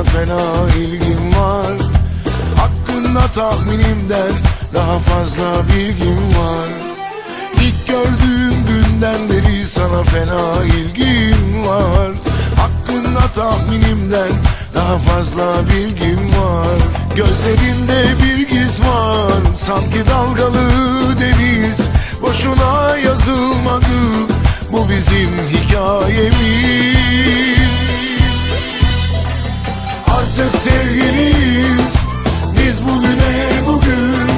sana fena ilgim var. Hakkında tahminimden daha fazla bilgim var. İlk gördüğüm günden beri sana fena ilgim var. Hakkında tahminimden daha fazla bilgim var. Gözlerinde bir giz var. Sanki dalgalı deniz. Boşuna yazılmadı Bu bizim hikayemiz Artık sevgiliyiz. Biz bugüne bugün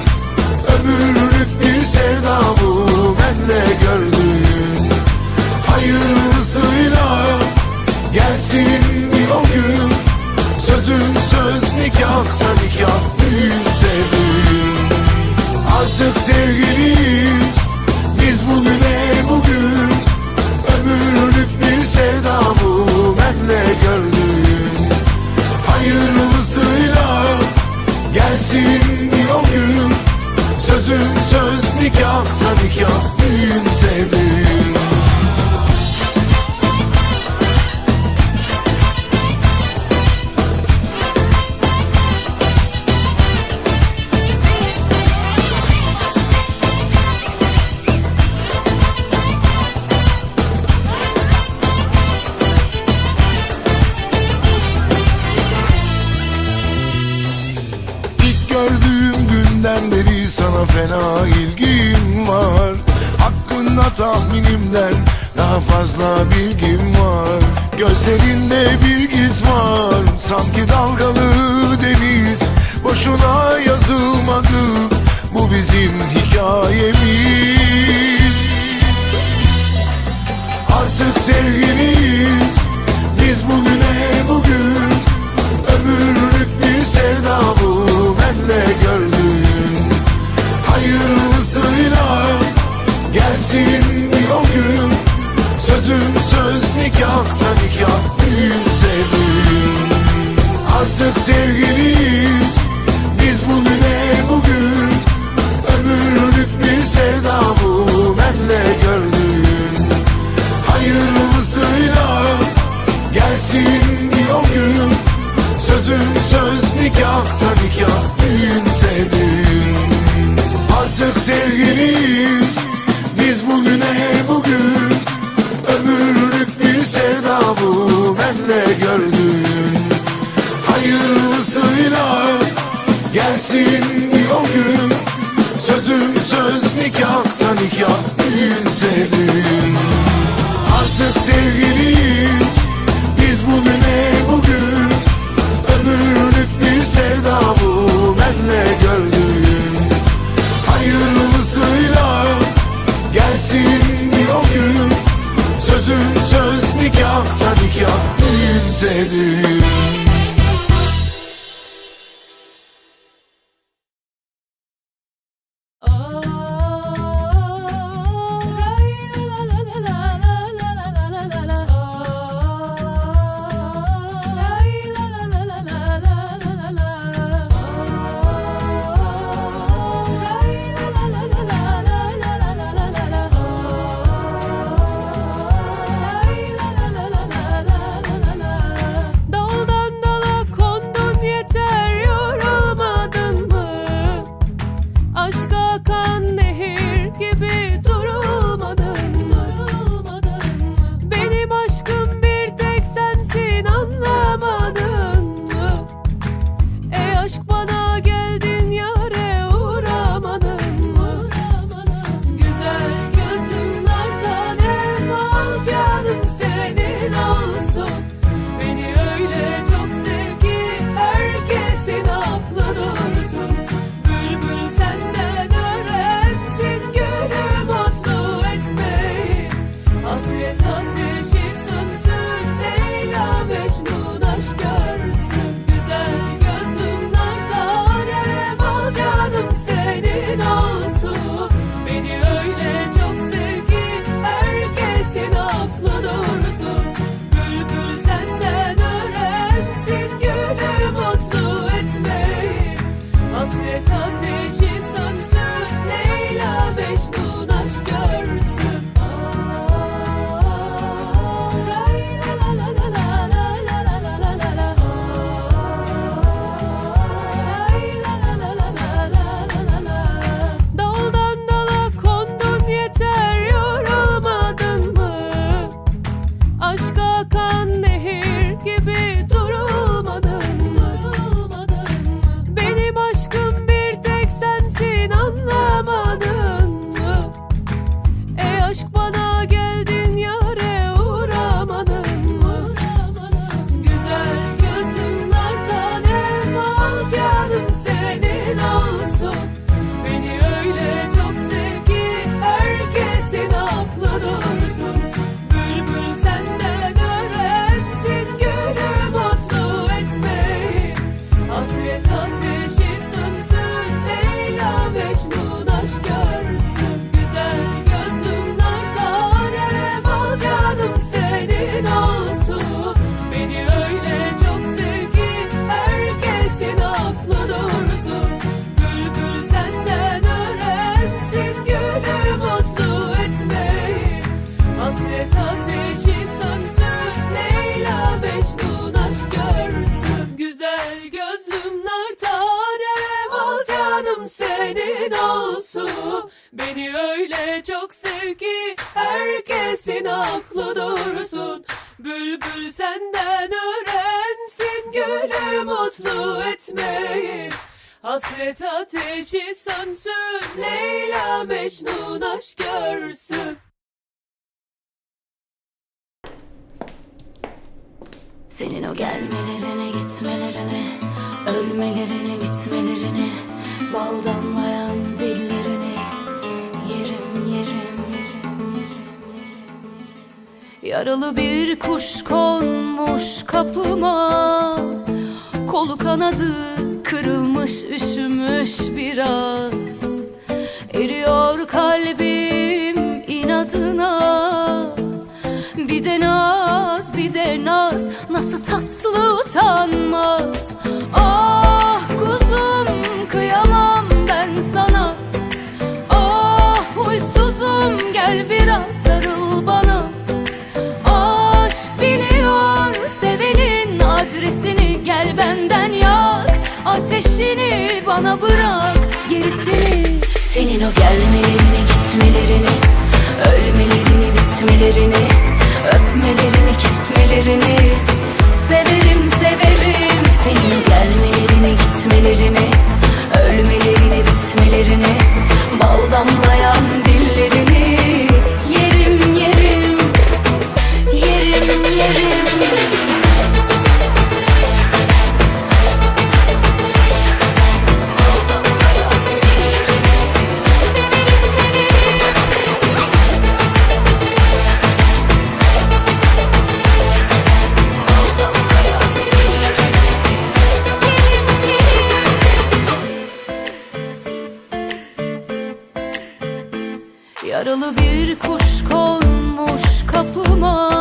fena ilgim var. Hakkında tahminimden daha fazla bilgim var. Gözlerinde bir giz var. Sanki dalgalı deniz. Boşuna yazılmadı. Bu bizim hikayemiz. Artık sevgiliyiz. Biz bugüne bugün. Ömürlük bir sevda bu. Benle gördüğün Hayırlısıyla Gelsin bir o gün. Sözüm söz nikahsa nikah Düğünse düğün Artık sevgiliyiz. Biz bugüne bugün. Ömürlük bir sevda bu Benle gördüğün Hayırlısıyla Gelsin bir o gün. Sözüm söz nikahsa nikah Düğünse düğün Artık sevgiliyiz. Biz bugüne bugün. Ömürlük bir sevda bu. Benle gördüğün Hayırlısıyla Gelsin bir o gün. Sözüm söz nikahsa nikah düğün Artık sevgiliyiz Herkesin aklı dursun Bülbül senden öğrensin. Gülü mutlu etmeyi. Hasret ateşi sönsün. Leyla Mecnun aşk görsün. Senin o gelmelerini, gitmelerini, ölmelerini, bitmelerini, bal damlayan Yaralı bir kuş konmuş kapıma. Kolu kanadı kırılmış üşümüş biraz. Eriyor kalbim inadına. Bir de naz bir de naz. Nasıl tatlı utanmaz bana bırak gerisini. Senin o gelmelerini gitmelerini kapıma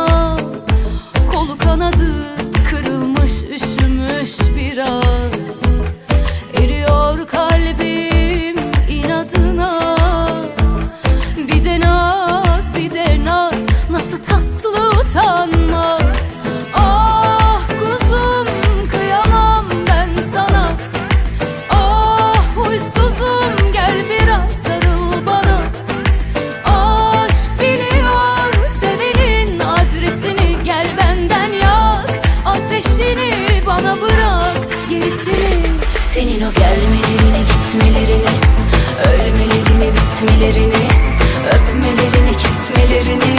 Bitmelerini Öpmelerini kismelerini